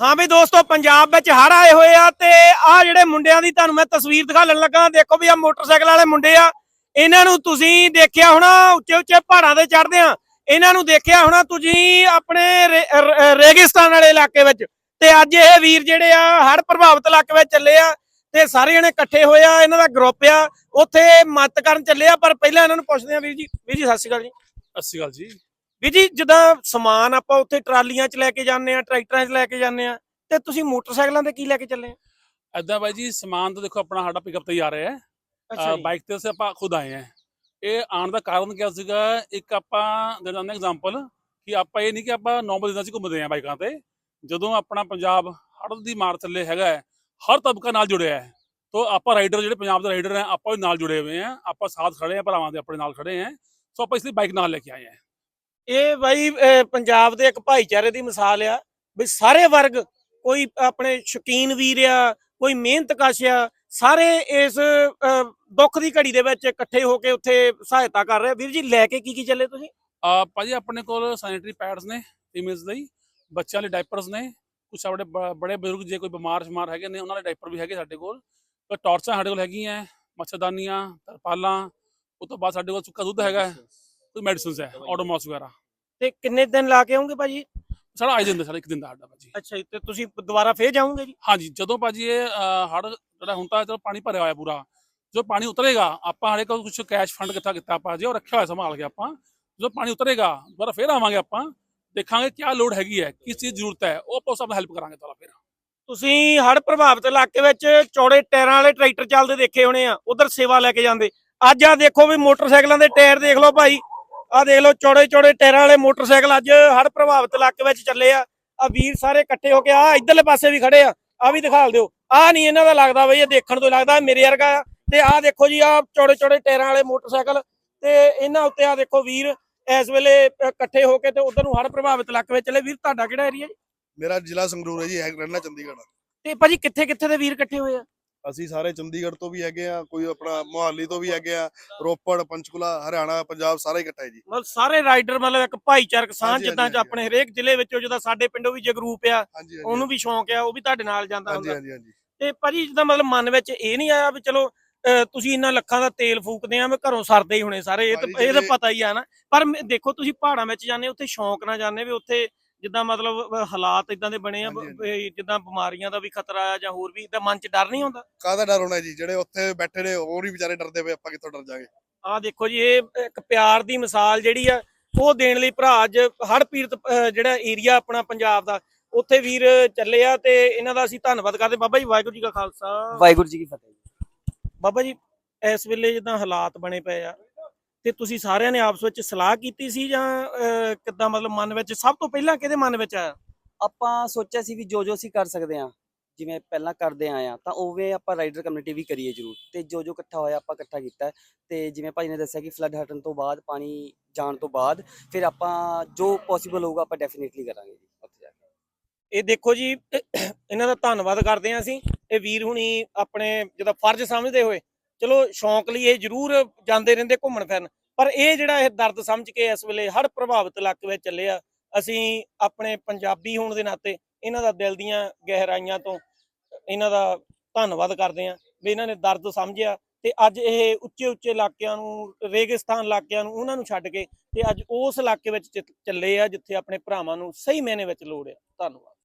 ਹਾਂ ਵੀ ਦੋਸਤੋ, ਪੰਜਾਬ ਵਿੱਚ ਹੜ ਆਏ ਹੋਏ ਆ ਤੇ ਆ ਜਿਹੜੇ ਮੁੰਡਿਆਂ ਦੀ ਤੁਹਾਨੂੰ ਮੈਂ ਤਸਵੀਰ ਦਿਖਾਉਣ ਲੱਗਾ ਦੇਖੋ ਵੀ ਆ ਮੋਟਰਸਾਈਕਲ ਵਾਲੇ ਮੁੰਡੇ ਆ। ਇਹਨਾਂ ਨੂੰ ਤੁਸੀਂ ਦੇਖਿਆ ਹੋਣਾ, ਉੱਚੇ ਉੱਚੇ ਪਹਾੜਾਂ ਤੇ ਚੜਦੇ ਆ। ਇਹਨਾਂ ਨੂੰ ਦੇਖਿਆ ਹੋਣਾ ਤੁਸੀਂ ਆਪਣੇ ਰੇਗਿਸਤਾਨ ਵਾਲੇ ਇਲਾਕੇ ਵਿੱਚ। ਤੇ ਅੱਜ ਇਹ ਵੀਰ ਜਿਹੜੇ ਆ ਹੜ ਪ੍ਰਭਾਵਿਤ ਇਲਾਕੇ ਵਿੱਚ ਚੱਲੇ ਆ ਤੇ ਸਾਰੇ ਜਣੇ ਇਕੱਠੇ ਹੋਏ ਆ, ਇਹਨਾਂ ਦਾ ਗਰੁੱਪ ਆ। ਉੱਥੇ ਮਦਦ ਕਰਨ ਚੱਲੇ ਆ, ਪਰ ਪਹਿਲਾਂ ਇਹਨਾਂ ਨੂੰ ਪੁੱਛਦੇ ਆ ਵੀਰ ਜੀ। ਵੀਰ ਜੀ, ਸਤਿ ਸ਼੍ਰੀ ਅਕਾਲ ਜੀ। ਸਤਿ ਸ਼੍ਰੀ ਅਕਾਲ ਜੀ। ਵੀਰ ਜੀ ਜਿੱਦਾਂ ਸਮਾਨ ਆਪਾਂ ਉੱਥੇ ਟਰਾਲੀਆਂ 'ਚ ਲੈ ਕੇ ਜਾਂਦੇ ਆ ਟਰੈਕਟਰਾਂ 'ਚ ਲੈ ਕੇ ਜਾਂਦੇ ਆ ਤੇ ਤੁਸੀਂ ਮੋਟਰਸਾਈਕਲਾਂ ਤੇ ਕੀ ਲੈ ਕੇ ਚੱਲੇ ਆ ਐਦਾਂ ਬਾਈ ਜੀ ਸਮਾਨ ਤਾਂ ਦੇਖੋ ਆਪਣਾ ਸਾਡਾ ਪਿਕਅਪ ਤੇ ਹੀ ਆ ਰਿਹਾ ਹੈ। ਬਾਈਕ ਤੇ ਅਸੀਂ ਆਪਾਂ ਖੁਦ ਆਏ ਹਾਂ। ਇਹ ਆਉਣ ਦਾ ਕਾਰਨ ਕੀ ਸੀਗਾ ਇੱਕ ਆਪਾਂ ਦੇ ਦਿੰਦੇ ਐਗਜ਼ਾਮਪਲ ਕਿ ਆਪਾਂ ਇਹ ਨਹੀਂ ਕਿ ਆਪਾਂ ਨੌਰਮਲ ਦਿਨਾਂ 'ਚ ਘੁੰਮਦੇ ਆਂ ਬਾਈਕਾਂ ਤੇ। ਜਦੋਂ ਆਪਣਾ ਪੰਜਾਬ ਹੜ੍ਹ ਦੀ ਮਾਰ ਥੱਲੇ ਹੈਗਾ ਹਰ ਤਬਕਾ ਨਾਲ ਜੁੜਿਆ ਹੈ। ਤੋ ਆਪਾਂ ਰਾਈਡਰ ਜਿਹੜੇ ਪੰਜਾਬ ਦੇ ਰਾਈਡਰ ਹੈ ਆਪਾਂ ਵੀ ਨਾਲ ਜੁੜੇ ਹੋਏ ਹਾਂ। ਆਪਾਂ ਸਾਥ ਖੜੇ ਹਾਂ ਭਰਾਵਾਂ ਦੇ ਆਪਣੇ ਨਾਲ ਖੜੇ ਹਾਂ। ਸੋ ਆਪਾਂ ਇਸ ਲਈ ਬਾਈਕ ਨਾਲ ਲੈ ਕੇ ਆਏ ਹਾਂ। ਇਹ ਬਾਈ ਪੰਜਾਬ ਦੇ ਇੱਕ ਭਾਈਚਾਰੇ ਦੀ ਮਿਸਾਲ ਆ ਵੀ ਸਾਰੇ ਵਰਗ ਕੋਈ ਆਪਣੇ ਸ਼ੌਕੀਨ ਵੀਰ ਆ, ਕੋਈ ਮਿਹਨਤਕਸ਼ ਆ, ਸਾਰੇ ਇਸ ਦੁੱਖ ਦੀ ਘੜੀ ਦੇ ਵਿੱਚ ਇਕੱਠੇ ਹੋ ਕੇ ਉੱਥੇ ਸਹਾਇਤਾ ਕਰ ਰਹੇ ਵੀਰ ਜੀ, ਲੈ ਕੇ ਕੀ ਕੀ ਚੱਲੇ ਤੁਸੀਂ? ਆ, ਭਾਜੀ, ਆਪਣੇ ਕੋਲ ਸੈਨੀਟਰੀ ਪੈਡਸ ਨੇ ਫੀਮੇਲਸ ਲਈ, ਬੱਚਿਆਂ ਲਈ ਡਾਈਪਰਸ ਨੇ ਕੁਝ ਆਪਣੇ ਬੜੇ ਬਜ਼ੁਰਗ ਜੇ ਕੋਈ ਬਿਮਾਰ ਸ਼ਮਾਰ ਹੈਗੇ ਨੇ, ਉਹਨਾਂ ਲਈ ਡਾਈਪਰ ਵੀ ਹੈਗੇ ਸਾਡੇ ਕੋਲ। ਤੇ ਟਾਰਚਾਂ ਸਾਡੇ ਕੋਲ ਹੈਗੀਆਂ, ਮੱਛਰਦਾਨੀਆਂ, ਤਰਪਾਲਾਂ, ਉਹ ਤੋਂ ਬਾਅਦ ਸਾਡੇ ਕੋਲ ਸੁੱਕਾ ਦੁੱਧ ਹੈਗਾ। ਕੋਈ ਮੈਡੀਸਿਨਸ ਹੈ ਆਟੋਮਾਸ ਵਗੈਰਾ। ਤੇ ਕਿੰਨੇ ਦਿਨ ਲਾ ਕੇ ਆਉਂਗੇ ਭਾਜੀ? ਸਾਡਾ ਆਈ ਦਿੰਦਾ ਸਾਡਾ ਇੱਕ ਦਿਨ ਦਾ ਸਾਡਾ ਭਾਜੀ। ਅੱਛਾ ਜੀ ਤੇ ਤੁਸੀਂ ਦੁਬਾਰਾ ਫੇਰ ਜਾਓਗੇ ਜੀ? ਹਾਂਜੀ ਜਦੋਂ ਭਾਜੀ ਇਹ ਹੜ ਜਿਹੜਾ ਹੁਣ ਤਾਂ ਚਲੋ ਪਾਣੀ ਭਰਿਆ ਹੋਇਆ ਪੂਰਾ ਜਦੋਂ ਪਾਣੀ ਉਤਰੇਗਾ ਆਪਾਂ ਹਾਲੇ ਕੋਲ ਕੁਝ ਕੈਸ਼ ਫੰਡ ਇਕੱਠਾ ਕੀਤਾ ਭਾਜੀ ਉਹ ਰੱਖਿਆ ਹੋਇਆ ਸੰਭਾਲ ਕੇ ਆਪਾਂ ਜਦੋਂ ਪਾਣੀ ਉਤਰੇਗਾ ਦੁਬਾਰਾ ਫੇਰ ਆਵਾਂਗੇ ਆਪਾਂ ਦੇਖਾਂਗੇ ਕੀ ਲੋਡ ਹੈਗੀ ਹੈ ਕਿਸ ਚੀਜ਼ ਜ਼ਰੂਰਤ ਹੈ ਉਹ ਆਪਾਂ ਸਭ ਹੈਲਪ ਕਰਾਂਗੇ ਦੁਬਾਰਾ ਫੇਰ। ਤੁਸੀਂ ਹੜ ਪ੍ਰਭਾਵਿਤ ਇਲਾਕੇ ਵਿੱਚ ਚੌੜੇ ਟਾਇਰਾਂ ਵਾਲੇ ਟਰੈਕਟਰ ਚੱਲਦੇ ਦੇਖੇ ਹੋਣੇ ਆ ਉਧਰ ਸੇਵਾ ਲੈ ਕੇ ਜਾਂਦੇ। ਅੱਜ ਆ ਦੇਖੋ ਵੀ ਮੋਟਰਸਾਈਕਲਾਂ ਦੇ ਟਾਇਰ ਦੇਖ ਲਓ ਭਾਈ ਆ ਦੇਖ ਲਓ ਚੌੜੇ ਚੌੜੇ ਟਾਇਰਾਂ ਵਾਲੇ ਮੋਟਰਸਾਈਕਲ ਅੱਜ ਹੜ ਪ੍ਰਭਾਵਿਤ ਇਲਾਕੇ ਵਿੱਚ ਚੱਲੇ ਆ। ਆ ਵੀਰ ਸਾਰੇ ਇਕੱਠੇ ਹੋ ਕੇ ਆ ਇਧਰਲੇ ਪਾਸੇ ਵੀ ਖੜੇ ਆ ਆ ਵੀ ਦਿਖਾਲ ਦਿਓ। ਆ ਨਹੀਂ ਇਹਨਾਂ ਦਾ ਲੱਗਦਾ ਬਈ ਇਹ ਦੇਖਣ ਤੋਂ ਲੱਗਦਾ ਮੇਰੇ ਵਰਗਾ ਆ। ਤੇ ਆ ਦੇਖੋ ਜੀ ਆ ਚੌੜੇ ਚੌੜੇ ਟਾਇਰਾਂ ਵਾਲੇ ਮੋਟਰਸਾਈਕਲ ਤੇ ਇਹਨਾਂ ਉੱਤੇ ਆ ਦੇਖੋ ਵੀਰ ਇਸ ਵੇਲੇ ਇਕੱਠੇ ਹੋ ਕੇ ਤੇ ਉਧਰ ਨੂੰ ਹੜ ਪ੍ਰਭਾਵਿਤ ਇਲਾਕੇ ਵਿੱਚ ਚੱਲੇ। ਵੀਰ ਤੁਹਾਡਾ ਕਿਹੜਾ ਏਰੀਆ ਜੀ? ਮੇਰਾ ਜ਼ਿਲ੍ਹਾ ਸੰਗਰੂਰ ਹੈ ਜੀ ਹੈ ਰਹਿਣਾ ਚੰਡੀਗੜ੍ਹ। ਤੇ ਭਾਜੀ ਕਿੱਥੇ ਕਿੱਥੇ ਦੇ ਵੀਰ ਇਕੱਠੇ ਹੋਏ ਆ? ਅਸੀਂ ਸਾਰੇ ਚੰਡੀਗੜ੍ਹ ਤੋਂ ਵੀ ਹੈਗੇ ਆ ਕੋਈ ਆਪਣਾ ਮੁਹਾਲੀ ਤੋਂ ਵੀ ਹੈਗੇ ਆ ਰੋਪੜ ਪੰਚਕੁਲਾ ਹਰਿਆਣਾ ਪੰਜਾਬ ਸਾਰਾ ਇਕੱਠਾ ਹੈ ਜੀ। ਮਤਲਬ ਸਾਰੇ ਰਾਈਡਰ ਮਤਲਬ ਇੱਕ ਭਾਈਚਾਰਕ ਸਾਂਝ ਜਿੱਦਾਂ ਚ ਆਪਣੇ ਹਰੇਕ ਜ਼ਿਲ੍ਹੇ ਵਿੱਚੋਂ ਜਿੱਦਾਂ ਸਾਡੇ ਪਿੰਡੋਂ ਵੀ ਜਗਰੂਪ ਆ ਉਹਨੂੰ ਵੀ ਸ਼ੌਂਕ ਆ ਉਹ ਵੀ ਤੁਹਾਡੇ ਨਾਲ ਜਾਂਦਾ ਹੁੰਦਾ। ਹਾਂਜੀ ਹਾਂਜੀ। ਤੇ ਭਾਜੀ ਜਿੱਦਾਂ ਮਤਲਬ ਮਨ ਵਿੱਚ ਇਹ ਨਹੀਂ ਆਇਆ ਵੀ ਚਲੋ ਤੁਸੀਂ ਇੰਨਾ ਲੱਖਾਂ ਦਾ ਤੇਲ ਫੂਕਦੇ ਆ ਮੈਂ ਘਰੋਂ ਸਰਦੇ ਹੀ ਹੋਣੇ ਸਾਰੇ ਇਹ ਤਾਂ ਇਹ ਤਾਂ ਪਤਾ ਹੀ ਆ ਨਾ। ਪਰ ਦੇਖੋ ਤੁਸੀਂ ਪਹਾੜਾਂ ਵਿੱਚ ਜਾਂਦੇ ਉੱਥੇ ਸ਼ੌਂਕ ਨਾਲ ਜਾਂਦੇ ਵੀ ਉੱਥੇ ਜਿੱਦਾਂ ਮਤਲਬ ਹਾਲਾਤ ਇਦਾਂ ਦੇ ਬਣੇ ਆ। ਵੀ ਜਿੱਦਾਂ ਬਿਮਾਰੀਆਂ ਦਾ ਵੀ ਖਤਰਾ ਆ ਜਾਂ ਹੋਰ ਵੀ ਇਦਾਂ ਮਨ 'ਚ ਡਰ ਨਹੀਂ ਹੁੰਦਾ ਕਾਹਦਾ ਡਰ ਹੋਣਾ ਜੀ? ਜਿਹੜੇ ਉੱਥੇ ਬੈਠੇ ਨੇ ਉਹ ਨਹੀਂ ਵਿਚਾਰੇ ਡਰਦੇ ਪਏ ਆਪਾਂ ਕਿੱਥੋਂ ਡਰ ਜਾਗੇ? ਆਹ ਦੇਖੋ ਜੀ ਇਹ ਇੱਕ ਪਿਆਰ ਦੀ ਮਿਸਾਲ ਜਿਹੜੀ ਆ ਉਹ ਦੇਣ ਲਈ ਭਰਾ ਅੱਜ ਹੜ ਪੀੜਤ ਜਿਹੜਾ ਏਰੀਆ ਆਪਣਾ ਪੰਜਾਬ ਦਾ ਉੱਥੇ ਵੀਰ ਚੱਲੇ ਆ ਤੇ ਇਹਨਾਂ ਦਾ ਅਸੀਂ ਧੰਨਵਾਦ ਕਰਦੇ ਬਾਬਾ ਜੀ ਵਾਹਿਗੁਰੂ ਜੀ ਕਾ ਖਾਲਸਾ। ਵਾਹਿਗੁਰੂ ਜੀ ਕੀ ਫਤਿਹ। ਬਾਬਾ ਜੀ ਇਸ ਵੇਲੇ ਜਿੱਦਾਂ ਹਾਲਾਤ ਬਣੇ ਪਏ ਆ ਤੇ ਤੁਸੀਂ ਸਾਰਿਆਂ ਨੇ ਆਪਸ ਵਿੱਚ ਸਲਾਹ ਕੀਤੀ ਸੀ ਜਾਂ ਕਿੱਦਾਂ ਮਤਲਬ ਮਨ ਵਿੱਚ ਸਭ ਤੋਂ ਪਹਿਲਾਂ ਕਿਹਦੇ ਮਨ ਵਿੱਚ ਆਇਆ ਆਪਾਂ ਸੋਚਿਆ ਸੀ ਵੀ ਜੋ ਜੋ ਅਸੀਂ ਕਰ ਸਕਦੇ ਹਾਂ ਜਿਵੇਂ ਪਹਿਲਾਂ ਕਰਦੇ ਆਏ ਆ ਤਾਂ ਉਵੇਂ ਆਪਾਂ ਰਾਈਡਰ ਕਮਿਊਨਿਟੀ ਵੀ ਕਰੀਏ ਜ਼ਰੂਰ ਤੇ ਜੋ ਜੋ ਇਕੱਠਾ ਹੋਇਆ ਆਪਾਂ ਇਕੱਠਾ ਕੀਤਾ। ਤੇ ਜਿਵੇਂ ਭਾਜੀ ਨੇ ਦੱਸਿਆ ਕਿ ਫਲੱਡ ਹਟਣ ਤੋਂ ਬਾਅਦ ਪਾਣੀ ਜਾਣ ਤੋਂ ਬਾਅਦ ਫਿਰ ਆਪਾਂ ਜੋ ਪੋਸੀਬਲ ਹੋਊਗਾ ਆਪਾਂ ਡੈਫੀਨਿਟਲੀ ਕਰਾਂਗੇ ਜੀ ਉੱਥੇ ਜਾ ਕੇ ਇਹ ਦੇਖੋ ਜੀ ਇਹਨਾਂ ਦਾ ਧੰਨਵਾਦ ਕਰਦੇ ਹਾਂ ਅਸੀਂ ਇਹ ਵੀਰ ਹੁਣੀ ਆਪਣੇ ਜਿਹਦਾ ਫਰਜ਼ ਸਮਝਦੇ ਹੋਏ ਚਲੋ ਸ਼ੌਂਕ ਲਈ ਇਹ ਜ਼ਰੂਰ ਜਾਂਦੇ ਰਹਿੰਦੇ ਘੁੰਮਣ ਫਿਰਨ, ਪਰ ਇਹ ਜਿਹੜਾ ਇਹ ਦਰਦ ਸਮਝ ਕੇ ਇਸ ਵੇਲੇ ਹੜ ਪ੍ਰਭਾਵਿਤ ਇਲਾਕੇ ਵਿੱਚ ਚੱਲੇ ਆ, ਅਸੀਂ ਆਪਣੇ ਪੰਜਾਬੀ ਹੋਣ ਦੇ ਨਾਤੇ ਇਹਨਾਂ ਦਾ ਦਿਲ ਦੀਆਂ ਗਹਿਰਾਈਆਂ ਤੋਂ ਇਹਨਾਂ ਦਾ ਧੰਨਵਾਦ ਕਰਦੇ ਹਾਂ ਵੀ ਇਹਨਾਂ ਨੇ ਦਰਦ ਸਮਝਿਆ ਤੇ ਅੱਜ ਇਹ ਉੱਚੇ ਉੱਚੇ ਇਲਾਕਿਆਂ ਨੂੰ, ਰੇਗਿਸਤਾਨ ਇਲਾਕਿਆਂ ਨੂੰ, ਉਹਨਾਂ ਨੂੰ ਛੱਡ ਕੇ ਤੇ ਅੱਜ ਉਸ ਇਲਾਕੇ ਵਿੱਚ ਚ- ਚੱਲੇ ਆ ਜਿੱਥੇ ਆਪਣੇ ਭਰਾਵਾਂ ਨੂੰ ਸਹੀ ਮੈਨੇ ਵਿੱਚ ਲੋੜ ਆ। ਧੰਨਵਾਦ।